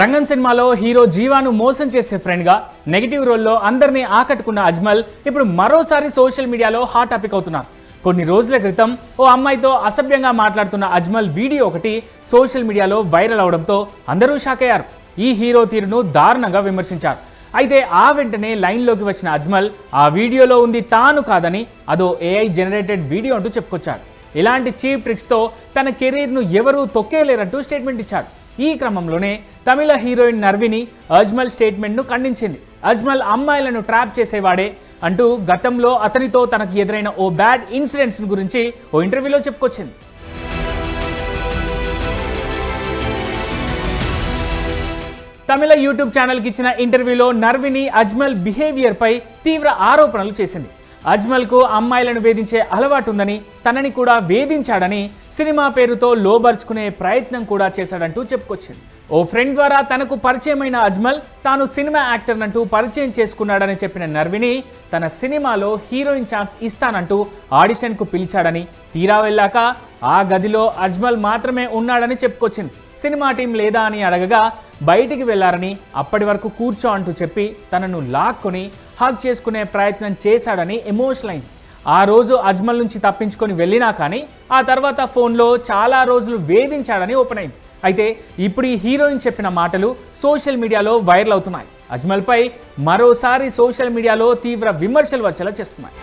రంగం సినిమాలో హీరో జీవాను మోసం చేసే ఫ్రెండ్గా నెగిటివ్ రోల్లో అందరినీ ఆకట్టుకున్న అజ్మల్ ఇప్పుడు మరోసారి సోషల్ మీడియాలో హాట్ టాపిక్ అవుతున్నారు. కొన్ని రోజుల క్రితం ఓ అమ్మాయితో అసభ్యంగా మాట్లాడుతున్న అజ్మల్ వీడియో ఒకటి సోషల్ మీడియాలో వైరల్ అవడంతో అందరూ షాక్ అయ్యారు. ఈ హీరో తీరును దారుణంగా విమర్శించారు. అయితే ఆ వెంటనే లైన్లోకి వచ్చిన అజ్మల్ ఆ వీడియోలో ఉంది తాను కాదని అదో ఏఐ జనరేటెడ్ వీడియో అంటూ చెప్పుకొచ్చాడు ఇలాంటి చీప్ ట్రిక్స్తో తన కెరీర్ను ఎవరూ తొక్కేయలేరంటూ స్టేట్మెంట్ ఇచ్చాడు ఈ క్రమంలోనే తమిళ హీరోయిన్ నర్విని అజ్మల్ స్టేట్మెంట్ను ఖండించింది. అజ్మల్ అమ్మాయిలను ట్రాప్ చేసేవాడే అంటూ గతంలో అతనితో తనకు ఎదురైన ఓ బ్యాడ్ ఇన్సిడెంట్స్ గురించి ఓ ఇంటర్వ్యూలో చెప్పుకొచ్చింది. తమిళ యూట్యూబ్ ఛానల్కి ఇచ్చిన ఇంటర్వ్యూలో నర్విని అజ్మల్ బిహేవియర్పై తీవ్ర ఆరోపణలు చేసింది. అజ్మల్కు అమ్మాయిలను వేధించే అలవాటు ఉందని తనని కూడా వేధించాడని సినిమా పేరుతో లోబర్చుకునే ప్రయత్నం కూడా చేశాడంటూ చెప్పుకొచ్చింది. ఓ ఫ్రెండ్ ద్వారా తనకు పరిచయమైన అజ్మల్ తాను సినిమా యాక్టర్ అంటూ పరిచయం చేసుకున్నాడని చెప్పిన నర్విని తన సినిమాలో హీరోయిన్ ఛాన్స్ ఇస్తానంటూ ఆడిషన్కు పిలిచాడని తీరా వెళ్ళాక ఆ గదిలో అజ్మల్ మాత్రమే ఉన్నాడని చెప్పుకొచ్చింది. సినిమా టీం లేదా అని అడగగా బయటికి వెళ్ళారని అప్పటి వరకు కూర్చో అంటూ చెప్పి తనను లాక్కొని హక్ చేసుకునే ప్రయత్నం చేశాడని ఎమోషనల్ అయింది. ఆ రోజు అజ్మల్ నుంచి తప్పించుకొని వెళ్ళినా కానీ ఆ తర్వాత ఫోన్లో చాలా రోజులు వేధించాడని ఓపెన్ అయింది. అయితే ఇప్పుడు ఈ హీరోయిన్ చెప్పిన మాటలు సోషల్ మీడియాలో వైరల్ అవుతున్నాయి. అజ్మల్పై మరోసారి సోషల్ మీడియాలో తీవ్ర విమర్శలు వచ్చేలా చేస్తున్నాయి.